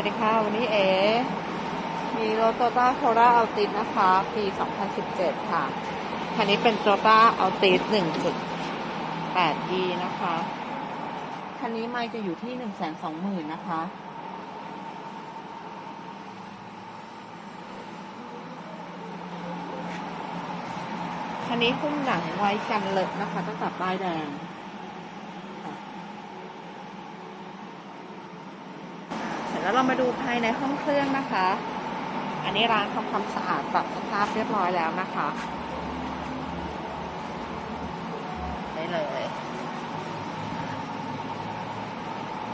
วัสดีค่ะ วันนี้เอ มีรถโตต้าโคราอัลติสนะคะ ปี 2017 ค่ะ คันนี้เป็นโตต้าอัลติส 1.8e นะคะ คันนี้ไม่จะอยู่ที่ 120,000 นะคะ คันนี้คุ้มหนังไว้กันเลอะนะคะตั้งแต่ป้ายแดงค่ะเสร็จ แล้วเรามาดูภายในห้องเครื่องนะคะ อันนี้ร้านทำความสะอาดปรับสภาพเรียบร้อยแล้วนะคะได้เลย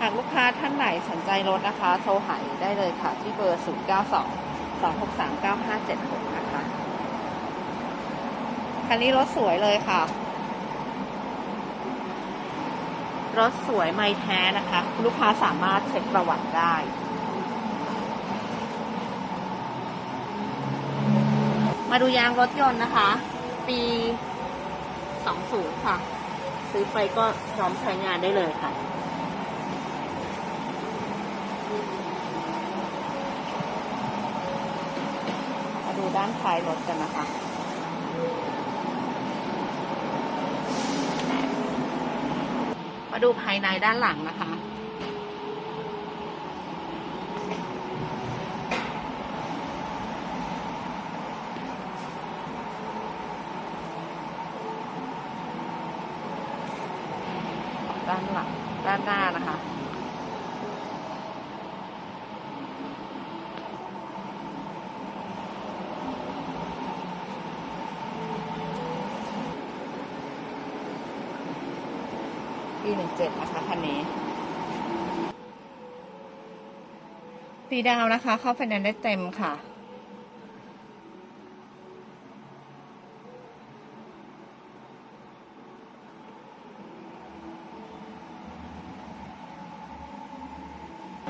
หากลูกค้าท่านไหนสนใจรถนะคะ โทรหาได้เลยค่ะ ที่เบอร์ 0 9 2 2 6 3 9 5 7 6 นะคะ คันนี้รถสวยเลยค่ะ รถสวยไม่แท้นะคะ ลูกค้าสามารถเช็คประวัติได้มาดูยางรถยนต์นะคะ ปี 20 ค่ะ ซื้อไปก็พร้อมใช้งานได้เลยค่ะ มาดูด้านท้ายรถกันนะคะ มา ดูภายในด้านหลังนะคะ ด้านหลังด้านหน้านะคะ ปีหนึ่งเจ็ดนะคะคันนี้ปีดาวนะคะ เข้าไฟแนนซ์ได้เต็มค่ะ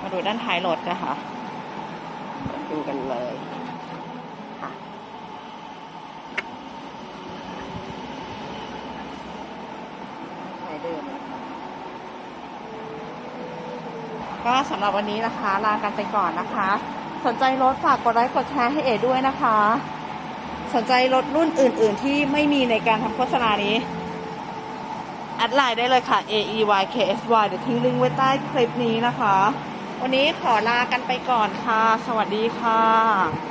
มาดูด้านท้ายรถนะคะมาดูกันเลยค่ะ ท้ายเดิมนะคะ ก็สำหรับวันนี้นะคะ ลากันไปก่อนนะคะ สนใจรถฝากกดไลค์กดแชร์ให้เอด้วยนะคะ สนใจรถรุ่นอื่น ๆ ที่ไม่มีในการทำโฆษณานี้แอดไลน์ได้เลยค่ะ A E Y K S Y เดี๋ยวทิ้งลิงก์ไว้ใต้คลิปนี้นะคะ วันนี้ขอลากันไปก่อนค่ะ สวัสดีค่ะ